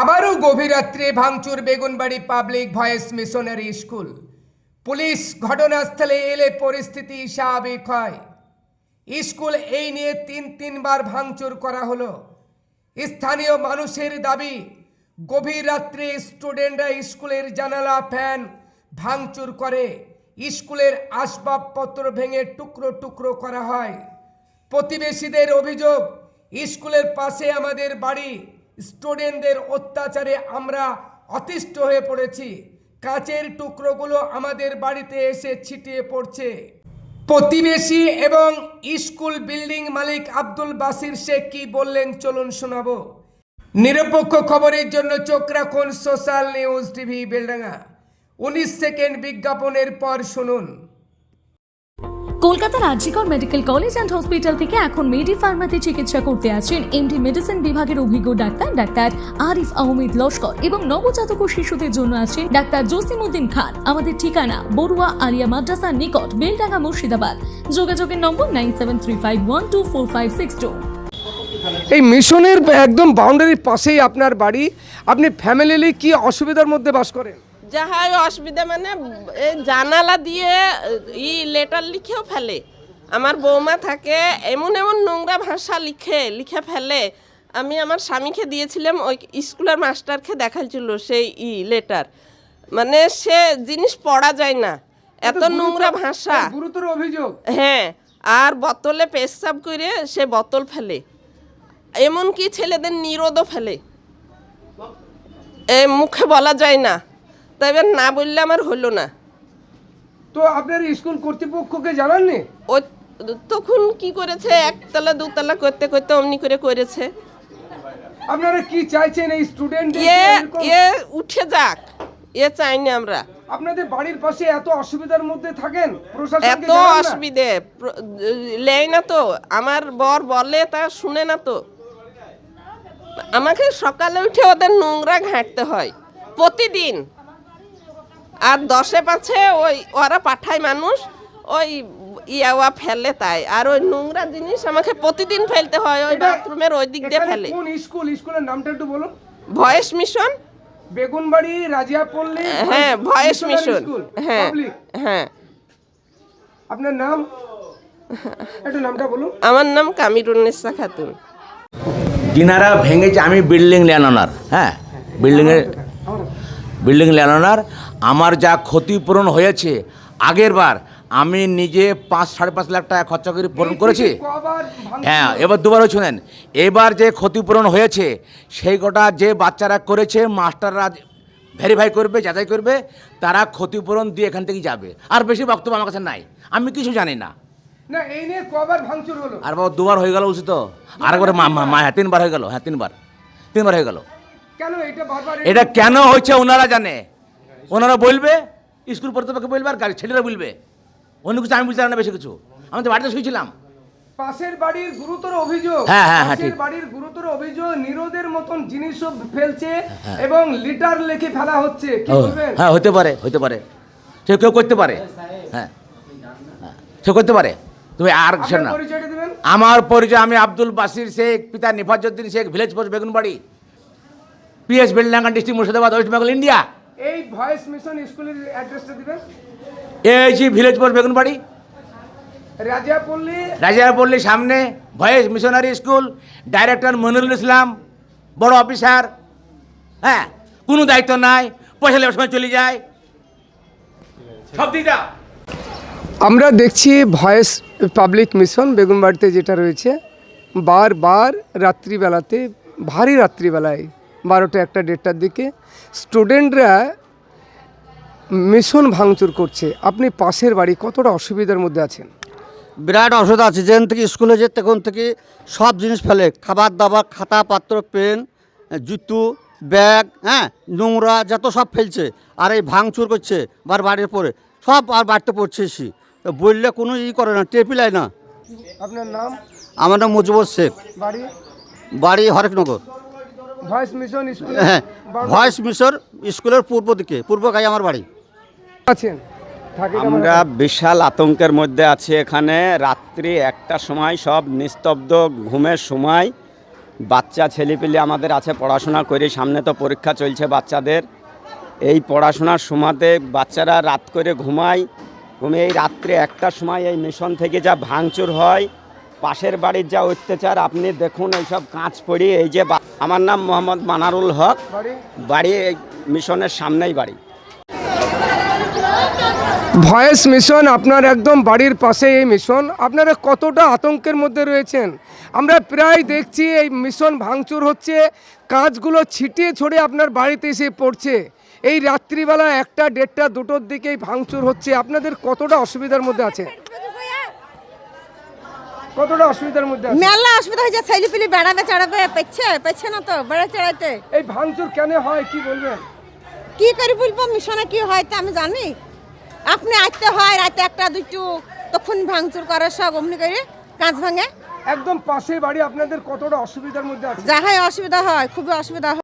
আবারও গভীর রাত্রে ভাঙচুর Begunbari public voice missionary school. Police ঘটনাস্থলে এলে পরিস্থিতি স্বাভাবিক হয়। স্কুল এই নিয়ে তিন তিনবার ভাঙচুর করা হলো। স্থানীয় মানুষের দাবি, গভীর রাত্রে স্টুডেন্টরা স্কুলের জানালা ফ্যান ভাঙচুর করে। স্কুলের আসবাবপত্র ভেঙে টুকরো টুকরো করা হয়। প্রতিবেশীদের অভিযোগ, স্কুলের পাশে আমাদের বাড়ি স্টুডেন্টদের অত্যাচারে আমরা অতিষ্ঠ হয়ে পড়েছি। কাচের টুকরোগুলো আমাদের বাড়িতে এসে ছিটিয়ে পড়ছে। প্রতিবেশী এবং স্কুল বিল্ডিং মালিক আব্দুল বাসির শেখ কি বললেন চলুন শোনাবো। নিরপেক্ষ খবরের জন্য চোখ রাখুন সোশ্যাল নিউজ টিভি বেলডাঙ্গা। উনিশ সেকেন্ড বিজ্ঞাপনের পর শুনুন। কলকাতার RG Kar medical college and hospital থেকে এখন মেডি ফার্মাতে চিকিৎসা করতে আসছেন এমডি মেডিসিন বিভাগের অভিজ্ঞ ডাক্তার ডাক্তার আরিফ আহমেদ লস্কর এবং নবজাতক ও শিশুদের জন্য আছেন ডাক্তার জসিমউদ্দিন খান। আমাদের ঠিকানা বড়ুয়া আলিয়া মাদ্রাসার নিকট, বেলডাঙ্গা মুর্শিদাবাদ। যোগাযোগের number nine seven three five one two four five six two এই মিশনের একদম বাউন্ডারির পাশেই আপনার বাড়ি। আপনি ফ্যামিলি কি অসুবিধার মধ্যে বাস করেন? যাহাই অসুবিধা মানে এই জানালা দিয়ে ই লেটার লিখেও ফেলে। আমার বৌমা থাকে এমন এমন নোংরা ভাষা লিখে লিখে ফেলে। আমি আমার স্বামীকে দিয়েছিলাম ওই স্কুলের মাস্টারকে দেখাচ্ছিল সেই ই লেটার মানে সে জিনিস পড়া যায় না। এত নোংরা ভাষা। গুরুতর অভিযোগ। হ্যাঁ আর বোতলে পেশাব করে সে বোতল ফেলে। এমনকি ছেলেদের নিরোধও ফেলে। এ মুখে বলা যায় না। তাই এবার না বললে আমার হলো না। তো আপনার স্কুল কর্তৃপক্ষকে জানাননি? ও তখন কি করেছে? একতলা দুতলা করতে করতে অমনি করে করেছে। আপনারা কি চাইছেন এই স্টুডেন্ট এ এ উঠে যাক। এ চাইনি আমরা। আপনাদের বাড়ির পাশে এত অসুবিধার মধ্যে থাকেন? এত অসুবিধে। লেয় না তো। আমার বর বলে তা শুনে না তো। আমাকে সকালে উঠে ওদের নোংরা ঘাঁটতে হয়। প্রতিদিন। আর দশে পাঁচে ওই ওরা পাঠায় মানুষ ওই ইয়াওয়া ফেলে তাই। আর ওই নোংরা জিনিস আমাকে প্রতিদিন ফেলতে হয় ওই বাথরুমের ওই দিক দিয়ে ফেলে। কোন স্কুল? স্কুলের নামটা একটু বলুন। Voice mission? বেগুনবাড়ি রাজিয়াপল্লী হ্যাঁ ভয়েস মিশন হ্যাঁ হ্যাঁ। আপনার নাম? একটু নামটা বলুন। আমার নাম কামিরুন্নেসা খাতুন। কিনারা ভেঙেছে আমি বিল্ডিং ল্যান্ডওনার হ্যাঁ? বিল্ডিংয়ের বিল্ডিং ল্যান্ডওনার আমার যা ক্ষতিপূরণ হয়েছে আগের বার আমি নিজে পাঁচ সাড়ে পাঁচ লাখ টাকা খরচা করে পূরণ করেছি। হ্যাঁ এবার দুবারও শুনেন। এবার যে ক্ষতিপূরণ হয়েছে সেই কটা যে বাচ্চারা করেছে মাস্টাররা ভেরিফাই করবে যাচাই করবে তারা ক্ষতিপূরণ দিয়ে এখান থেকে যাবে। আর বেশি বক্তব্য আমার কাছে নাই। আমি কিছু জানি না। না এই নিয়ে কবার ভাঙচুর হলো। আর বাবা দুবার হয়ে গেল উচিত তো? আর একবার মা হ্যাঁ তিনবার হয়ে গেল হ্যাঁ তিনবার। তিনবার হয়ে গেল। এটা কেন হয়েছে ওনারা জানে? ওনারা বলবে স্কুল কর্তৃপক্ষ বলবে আর গাড়ি ছেলেরা বলবে। অন্য কিছু আমি বুঝতে না বেশি কিছু। আমি তো বাড়িতে শুয়েছিলাম। পাশের বাড়ির গুরুতর অভিযোগ হ্যাঁ, হ্যাঁ, হ্যাঁ, পাশের বাড়ির গুরুতর অভিযোগ নিরোধের মতন জিনিসও ফেলছে এবং লিটার লেখে ফেলা হচ্ছে। হ্যাঁ হতে পারে হতে পারে। সে কেউ করতে পারে। হ্যাঁ। সে করতে পারে। তুমি আর না। আমার পরিচয় আমি আব্দুল বাসির শেখ পিতা Nifajuddin Sheikh village post Begunbari. PS Beldanga district Murshidabad West Bengal India এই ভয়েস মিশন স্কুলের অ্যাড্রেসটা দিবেন? এই ভিলেজ পোস্ট বেগুনবাড়ি রাজিয়াপল্লী। রাজারপল্লির সামনে voice missionary school director Monirul Islam বড় অফিসার হ্যাঁ কোনো দায়িত্ব নাই পয়সা লেবার সময় চলে যায়। সব দিদা আমরা দেখছি ভয়েস পাবলিক মিশন বেগুনবাড়িতে যেটা রয়েছে বারবার রাত্রিবেলাতে ভারী রাত্রিবেলায় বারোটা একটা দেড়টার দিকে। স্টুডেন্টরা মিশন ভাঙচুর করছে। আপনি পাশের বাড়ি কতটা অসুবিধার মধ্যে আছেন? বিরাট অসুবিধা আছে। যেখান থেকে স্কুলে যেতে তখন থেকে সব জিনিস ফেলে। খাবার দাবার খাতা পাত্র পেন জুতো ব্যাগ হ্যাঁ নোংরা যত সব ফেলছে। আর এই ভাঙচুর করছে বার বাড়ির পরে। সব আর বাড়িতে পড়ছে এসি বললে কোনো ই করে না টেপিলায় না। আপনার নাম? আমার নাম মুজিবুর শেখ। বাড়ি? বাড়ি হরেকনগর হ্যাঁ ভয়েস মিশর স্কুলের পূর্ব দিকে পূর্ব গায়ে আমার বাড়ি। আছেন? আমরা বিশাল আতঙ্কের মধ্যে আছি এখানে। রাত্রি একটা সময় সব নিস্তব্ধ ঘুমের সময়। বাচ্চা ছেলেপিলে আমাদের আছে পড়াশোনা করে। সামনে তো পরীক্ষা চলছে বাচ্চাদের। এই পড়াশোনার সময়তে বাচ্চারা রাত করে ঘুমায়। ঘুমিয়ে এই রাত্রে একটার সময় এই মিশন থেকে যা ভাঙচুর হয় পাশের বাড়ির যা অত্যাচার আপনি দেখুন এইসব কাঁচ পড়ি এই যে আমার নাম মোহাম্মদ মানারুল হক। বাড়ি? এই মিশনের সামনেই বাড়ি। ভয়েস মিশন আপনার একদম বাড়ির পাশে এই মিশন। আপনারা কতটা আতঙ্কের মধ্যে রয়েছেন? আমরা প্রায় দেখছি এই মিশন ভাঙচুর হচ্ছে কাজগুলো ছিটিয়ে ছড়ে আপনার বাড়িতে এসে পড়ছে। এই রাত্রিবেলা একটা দেড়টা দুটোর দিকেই ভাঙচুর হচ্ছে। আপনাদের কতটা অসুবিধার মধ্যে আছে? কতটা অসুবিধার মধ্যে আছে মেলা অসুবিধা হয়েছে ছেলে পিলি বেড়াবে চড়াবে পেচ্ছে পেচ্ছে না তো বেড়া চড়াইতে। এই ভাঙচুর কেন হয় কি বলবেন? কি করে বলব মিশনে কি হয় তা আমি জানি। আপনি আইতে হয় রাতে একটা দুটো তখন ভাঙচুর করে সব অমনি করে কাঁচ ভাঙে। একদম পাশে বাড়ি আপনাদের কতটা অসুবিধার মধ্যে আছে? যাহাই অসুবিধা হয় খুবই অসুবিধা হয়।